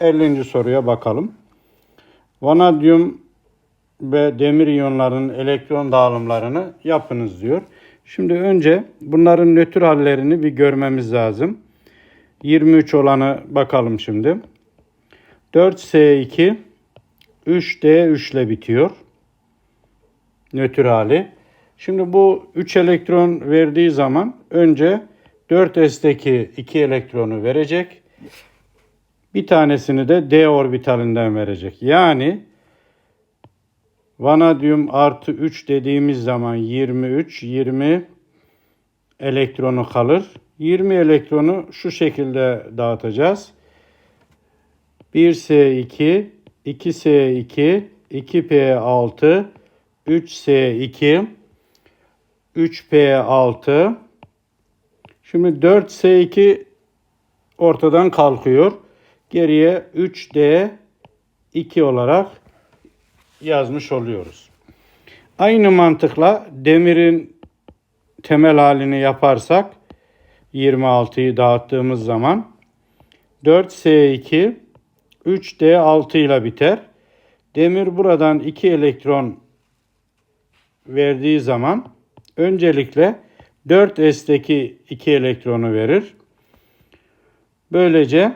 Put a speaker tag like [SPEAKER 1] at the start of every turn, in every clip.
[SPEAKER 1] 50. soruya bakalım. Vanadyum ve demir iyonlarının elektron dağılımlarını yapınız diyor. Şimdi önce bunların nötr hallerini bir görmemiz lazım. 23 olanı bakalım şimdi. 4S2 3D3 ile bitiyor. Nötr hali. Şimdi bu 3 elektron verdiği zaman önce 4S'teki 2 elektronu verecek. Bir tanesini de D orbitalinden verecek. Yani vanadyum artı 3 dediğimiz zaman 23, 20 elektronu kalır. 20 elektronu şu şekilde dağıtacağız. 1S2, 2S2, 2P6, 3S2, 3P6. Şimdi 4S2 ortadan kalkıyor. Geriye 3D 2 olarak yazmış oluyoruz. Aynı mantıkla demirin temel halini yaparsak 26'yı dağıttığımız zaman 4S2 3D6 ile biter. Demir buradan 2 elektron verdiği zaman öncelikle 4S'teki 2 elektronu verir. Böylece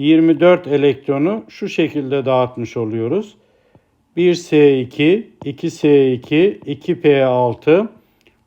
[SPEAKER 1] 24 elektronu şu şekilde dağıtmış oluyoruz. 1S2, 2S2, 2P6,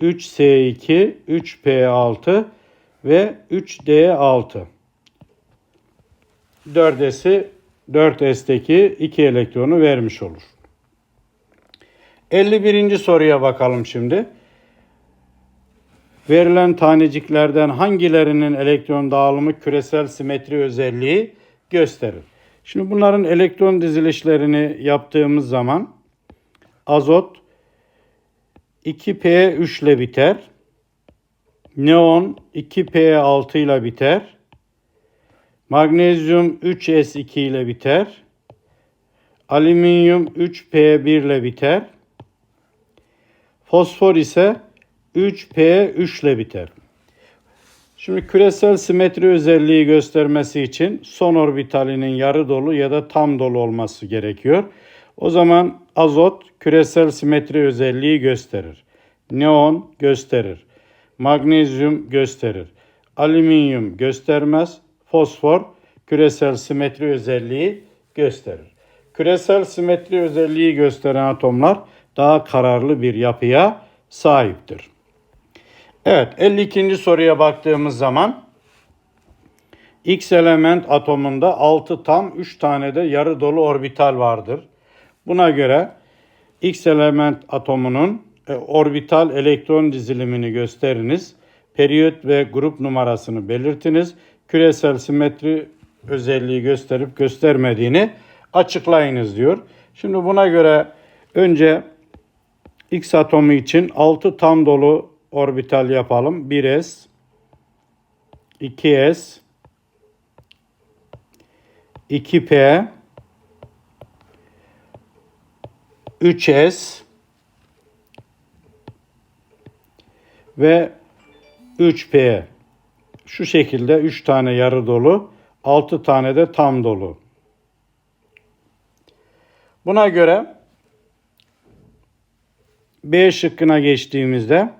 [SPEAKER 1] 3S2, 3P6 ve 3D6. 4S'i 4S'teki 2 elektronu vermiş olur. 51. soruya bakalım şimdi. Verilen taneciklerden hangilerinin elektron dağılımı küresel simetri özelliği gösterir? Şimdi bunların elektron dizilişlerini yaptığımız zaman azot 2P3 ile biter. Neon 2P6 ile biter. Magnezyum 3S2 ile biter. Alüminyum 3P1 ile biter. Fosfor ise 3P3 ile biter. Şimdi küresel simetri özelliği göstermesi için son orbitalinin yarı dolu ya da tam dolu olması gerekiyor. O zaman azot küresel simetri özelliği gösterir. Neon gösterir. Magnezyum gösterir. Alüminyum göstermez. Fosfor küresel simetri özelliği gösterir. Küresel simetri özelliği gösteren atomlar daha kararlı bir yapıya sahiptir. Evet 52. soruya baktığımız zaman X element atomunda 6 tam 3 tane de yarı dolu orbital vardır. Buna göre X element atomunun e, orbital elektron dizilimini gösteriniz. Periyot ve grup numarasını belirtiniz. Küresel simetri özelliği gösterip göstermediğini açıklayınız diyor. Şimdi buna göre önce X atomu için 6 tam dolu orbital yapalım. 1s 2s 2p 3s ve 3p şu şekilde 3 tane yarı dolu 6 tane de tam dolu. Buna göre B şıkkına geçtiğimizde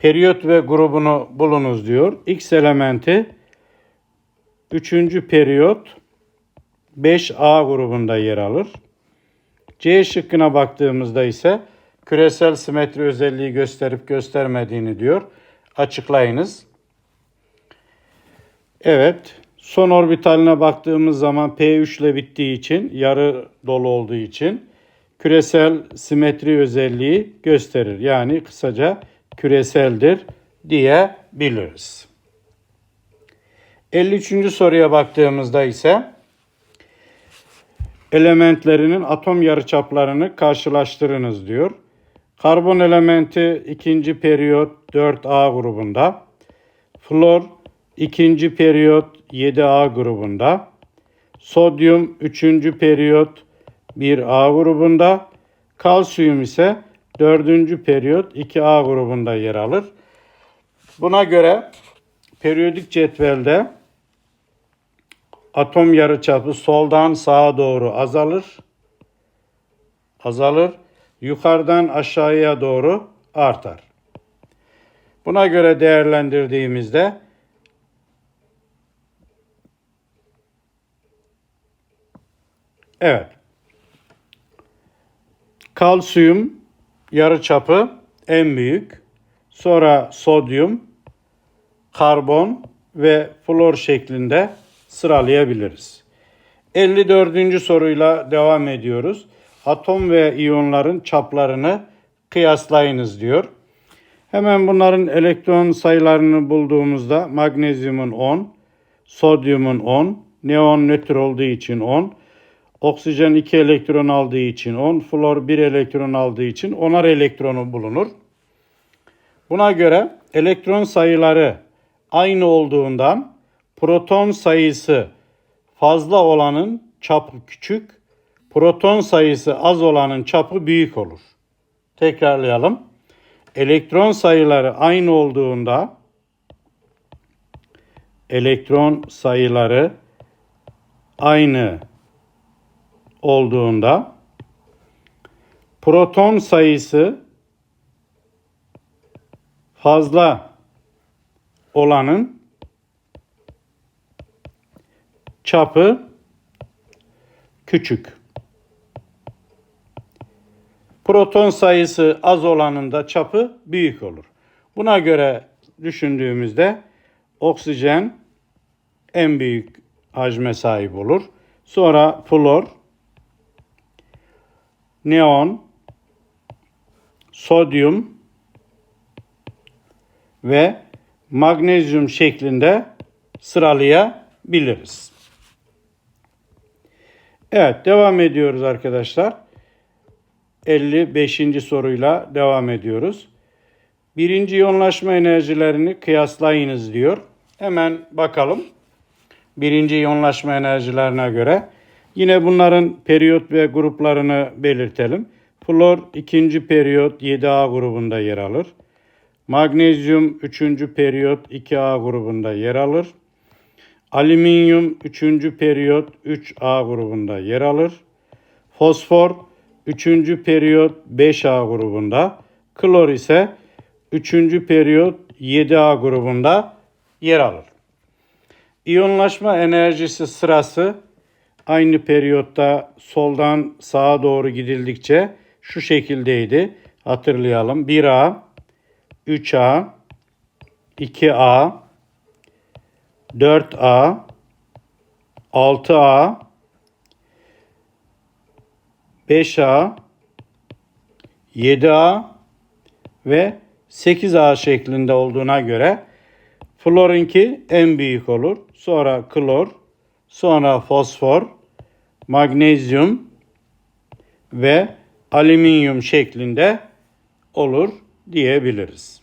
[SPEAKER 1] periyot ve grubunu bulunuz diyor. X elementi 3. periyot 5A grubunda yer alır. C şıkkına baktığımızda ise küresel simetri özelliği gösterip göstermediğini diyor. Açıklayınız. Evet. Son orbitaline baktığımız zaman P3 ile bittiği için, yarı dolu olduğu için küresel simetri özelliği gösterir. Yani kısaca küreseldir diyebiliriz. 53. soruya baktığımızda ise elementlerinin atom yarıçaplarını karşılaştırınız diyor. Karbon elementi ikinci periyot 4A grubunda. Flor ikinci periyot 7A grubunda. Sodyum üçüncü periyot 1A grubunda. Kalsiyum ise 4. periyot 2A grubunda yer alır. Buna göre periyodik cetvelde atom yarıçapı soldan sağa doğru azalır. Azalır. Yukarıdan aşağıya doğru artar. Buna göre değerlendirdiğimizde Evet. Kalsiyum yarıçapı en büyük. Sonra sodyum, karbon ve flor şeklinde sıralayabiliriz. 54. soruyla devam ediyoruz. Atom ve iyonların çaplarını kıyaslayınız diyor. Hemen bunların elektron sayılarını bulduğumuzda magnezyumun 10, sodyumun 10, neon nötr olduğu için 10, oksijen 2 elektron aldığı için 10, flor 1 elektron aldığı için 10'ar elektronu bulunur. Buna göre elektron sayıları aynı olduğundan proton sayısı fazla olanın çapı küçük, proton sayısı az olanın çapı büyük olur. Tekrarlayalım. Elektron sayıları aynı olduğunda elektron sayıları aynı olduğunda proton sayısı fazla olanın çapı küçük. Proton sayısı az olanın da çapı büyük olur. Buna göre düşündüğümüzde oksijen en büyük hacme sahip olur. Sonra flor, neon, sodyum ve magnezyum şeklinde sıralayabiliriz. Evet devam ediyoruz arkadaşlar. 55. soruyla devam ediyoruz. Birinci iyonlaşma enerjilerini kıyaslayınız diyor. Hemen bakalım. Birinci iyonlaşma enerjilerine göre. Yine bunların periyot ve gruplarını belirtelim. Flor ikinci periyot 7A grubunda yer alır. Magnezyum 3. periyot 2A grubunda yer alır. Alüminyum 3. periyot 3A grubunda yer alır. Fosfor 3. periyot 5A grubunda. Klor ise 3. periyot 7A grubunda yer alır. İyonlaşma enerjisi sırası aynı periyotta soldan sağa doğru gidildikçe şu şekildeydi. Hatırlayalım. 1A, 3A, 2A, 4A, 6A, 5A, 7A ve 8A şeklinde olduğuna göre florinki en büyük olur. Sonra klor, sonra fosfor, magnezyum ve alüminyum şeklinde olur diyebiliriz.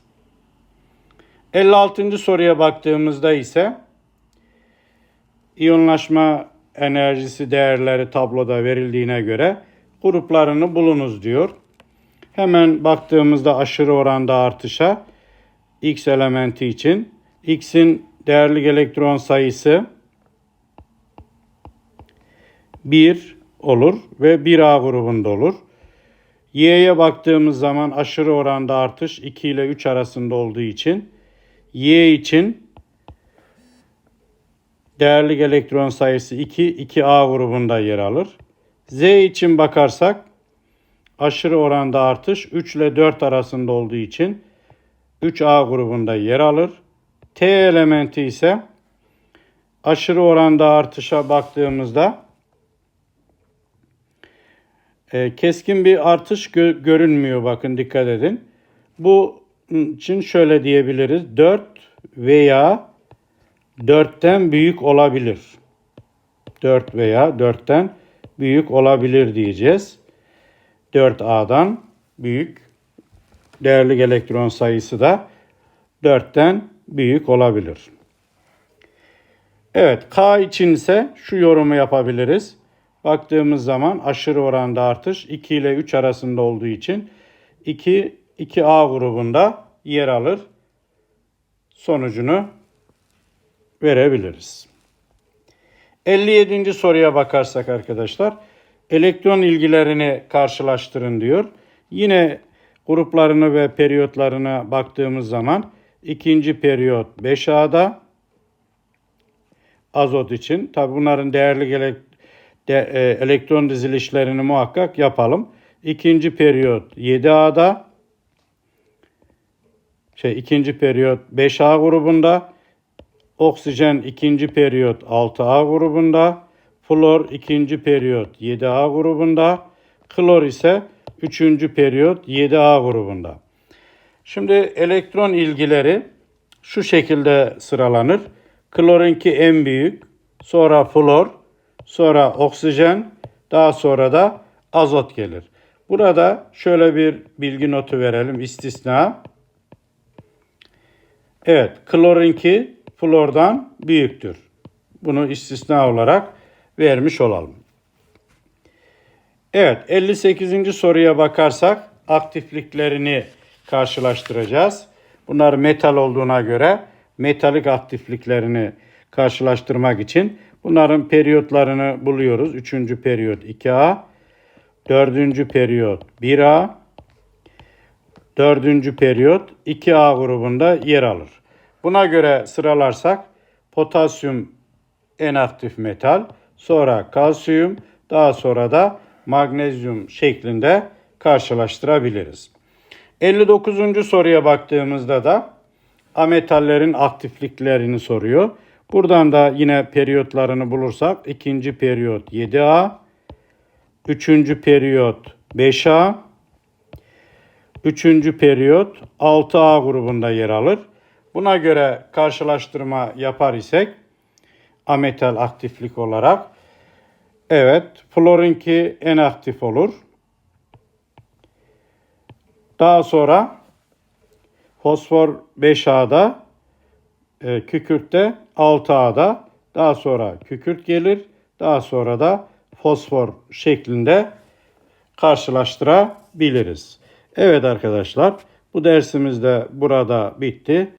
[SPEAKER 1] 56. soruya baktığımızda ise iyonlaşma enerjisi değerleri tabloda verildiğine göre gruplarını bulunuz diyor. Hemen baktığımızda aşırı oranda artışa X elementi için X'in değerli elektron sayısı 1 olur ve 1A grubunda olur. Y'ye baktığımız zaman aşırı oranda artış 2 ile 3 arasında olduğu için Y için değerli elektron sayısı 2, 2A grubunda yer alır. Z için bakarsak aşırı oranda artış 3 ile 4 arasında olduğu için 3A grubunda yer alır. T elementi ise aşırı oranda artışa baktığımızda e, keskin bir artış gö- görünmüyor bakın dikkat edin. Bu için şöyle diyebiliriz. 4 veya 4'ten büyük olabilir. 4 veya 4'ten büyük olabilir diyeceğiz. 4A'dan büyük. Değerli elektron sayısı da 4'ten büyük olabilir. Evet, K için ise şu yorumu yapabiliriz. Baktığımız zaman aşırı oranda artış 2 ile 3 arasında olduğu için 2 2A grubunda yer alır. Sonucunu verebiliriz. 57. soruya bakarsak arkadaşlar elektron ilgilerini karşılaştırın diyor. Yine gruplarını ve periyotlarına baktığımız zaman ikinci periyot 5A'da azot için. Tabi bunların değerli gele- de, e, elektron dizilişlerini muhakkak yapalım. İkinci periyot 7A'da şey ikinci periyot 5A grubunda, oksijen ikinci periyot 6A grubunda, flor ikinci periyot 7A grubunda, klor ise üçüncü periyot 7A grubunda. Şimdi elektron ilgileri şu şekilde sıralanır. Klorinki en büyük, sonra flor, sonra oksijen, daha sonra da azot gelir. Burada şöyle bir bilgi notu verelim istisna. Evet, klorinki flordan büyüktür. Bunu istisna olarak vermiş olalım. Evet, 58. soruya bakarsak aktifliklerini karşılaştıracağız. Bunlar metal olduğuna göre metalik aktifliklerini karşılaştırmak için bunların periyotlarını buluyoruz. Üçüncü periyot 2A, dördüncü periyot 1A, dördüncü periyot 2A grubunda yer alır. Buna göre sıralarsak potasyum en aktif metal, sonra kalsiyum, daha sonra da magnezyum şeklinde karşılaştırabiliriz. 59. soruya baktığımızda da ametallerin aktifliklerini soruyor. Buradan da yine periyotlarını bulursak ikinci periyot 7A, üçüncü periyot 5A, üçüncü periyot 6A grubunda yer alır. Buna göre karşılaştırma yapar isek ametal aktiflik olarak evet florinki en aktif olur. Daha sonra fosfor 5A'da, e, kükürtte 6A'da, daha sonra kükürt gelir, daha sonra da fosfor şeklinde karşılaştırabiliriz. Evet arkadaşlar bu dersimiz de burada bitti.